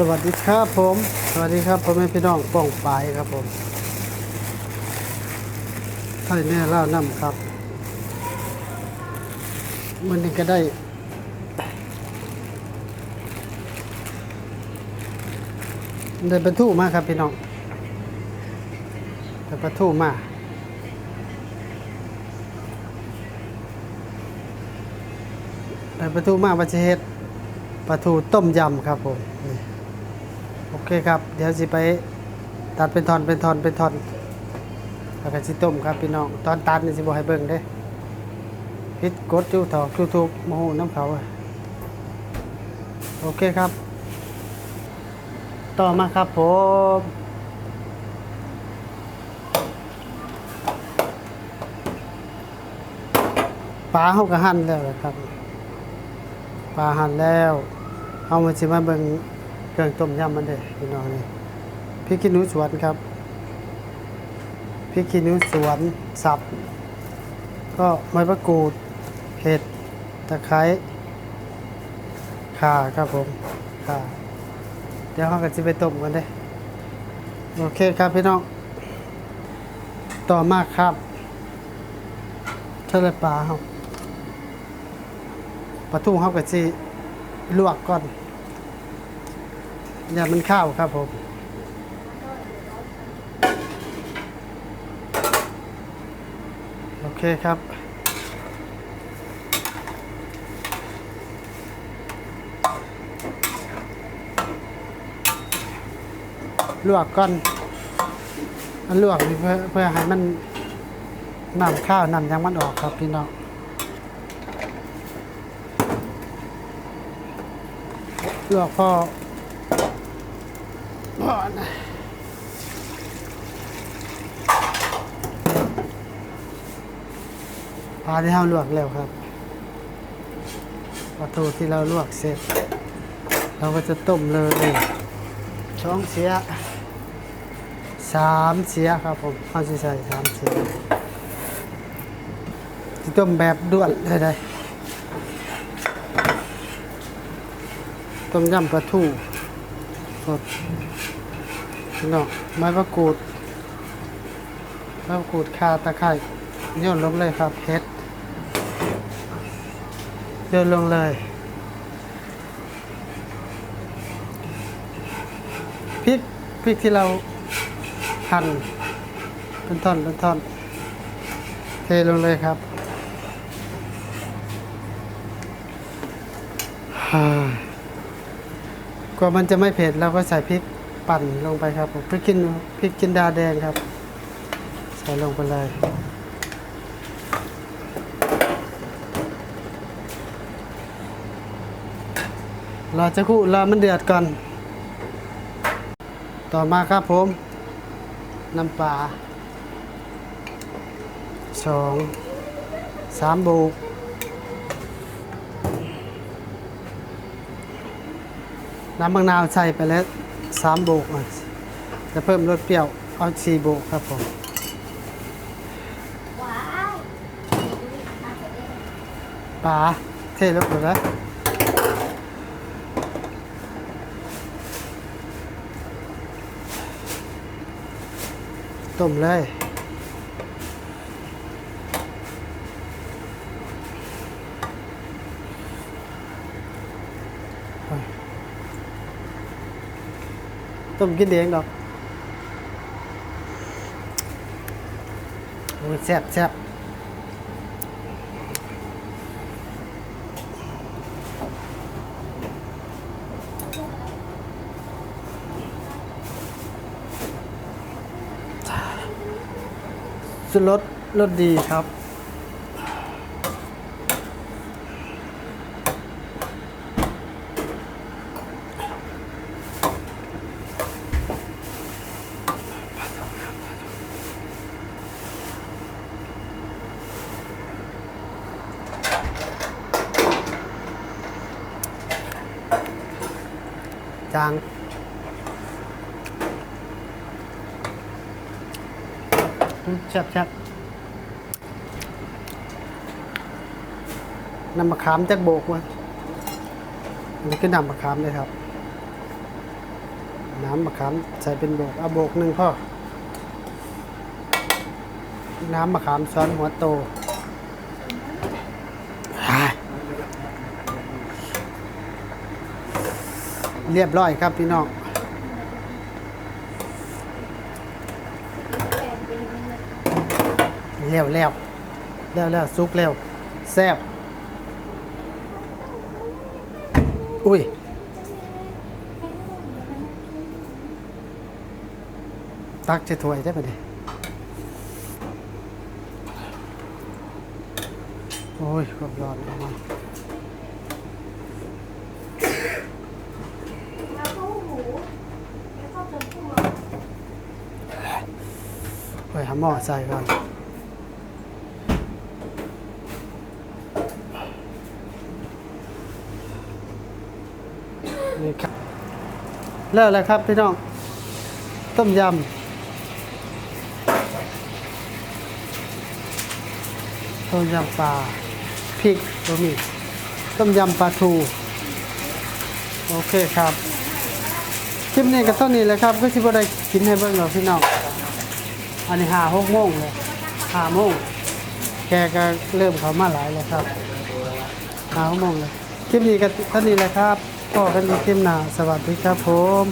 สวัสดีครับผม สวัสดีครับพ่อแม่พี่น้องป้องปายครับผมไทยแน่ล่าน้ำครับมันนี้ก็ได้ ได้บรรทุกมาครับพี่น้องได้บรรทุกมาได้บรรทุกมาประเทศปลาทูต้มยำครับผมนี่ โอเคครับ เดี๋ยวสิไปตัดเป็นทอนเป็นทอนเป็นทอนแล้วก็สิต้มครับพี่น้อง ตอนตัดนี่สิบ่ให้เบิ่งเด้พิดกดจูถอกยูทูบโมโหน้ำเขา โอเคครับ ต่อมาครับผมปลาเขาก็หั่นแล้วนะครับปลาหั่นแล้วเอามาชิมาเบิ่ง เครื่องต้มยำมันเด้พี่น้องนี่พริกขี้หนูสวนครับพริกขี้หนูสวนสับ ก็ใบมะกูดเห็ดตะไคร้ข่าครับผมข่าเดี๋ยวเราก็จะไปต้มกันเด้โอเคครับพี่น้อง ต่อมากครับทะเลปลาครับปลาทูเขาก็จะลวกก่อน อย่ามันข้าวครับผมโอเคครับลวกก่อนอันลวกเพื่อเพื่อให้มันน้ำข้าวน้ำยังมันออกครับพี่น้องลวกพอ พอนปลาที่เราลวกแล้วครับปลาทูที่เราลวกเสร็จ เราก็จะต้มเลยช่องเสียสามเสียครับผมเอาสิใส่สามเสียต้มแบบด่วนเลยได้ต้มยำปลาทู สดพี่น้องไม้มะกรูดไม้มะกรูดข่าตะไคร้โยนลงเลยครับเฮ็ดโยนลงเลยพริกพริกที่เราหั่นเป็นท่อนเป็นท่อนเทลงเลยครับ กว่ามันจะไม่เผ็ดเราก็ใส่พริกปั่นลงไปครับพริกกินพริกจินดาแดงครับ ใส่ลงไปเลยรอจะคู่รอมันเดือดก่อน ต่อมาครับผม น้ำปลาสองสามโบก น้ำมะนาวใส่ไปแล้วสามโบกอะจะเพิ่มรสเปรี้ยว เอาสี่โบกครับผมปลาเทลงไปแล้วต้มเลย ต้มกินเองดอกโอ้ยแซ่บแซ่บสุดรสรสดีครับ จางแซ่บแซ่บน้ำมะขามจากโบกวะอันนี้คือน้ำมะขามเลยครับ น้ำมะขามใส่เป็นโบกเอาโบกหนึ่งพ่อ น้ำมะขามซ้อนหัวโตอ่า เรียบร้อยครับพี่น้องเร็วเร็วเร็วเร็วซุกเร็วแซ่บอุ้ยตักจะถ้วยได้ปะเนี่ยโอ้ยความร้อนออกมาแล้วก็หมูแล้วก็เป็นกุ้ง เฮ้ยหาหม้อใส่ก่อนนี่ครับเลิกแล้วครับพี่น้อง ต้มยำต้มยำปลาพริกบะหมี่ต้มยำปลาทู โอเคครับคลิปนี้ก็เท่านี้แหละครับ ก็สิบ่ได้กินให้เบิ่งหรอพี่น้อง อันนี้หาหกโมงเลยหาโมงแกก็เริ่มเขามาหลายเลยครับหาหกโมงเลยคลิปนี้ก็ท่านนี้แหละครับพอกันนคลิปหน้าสวัสดีครับผม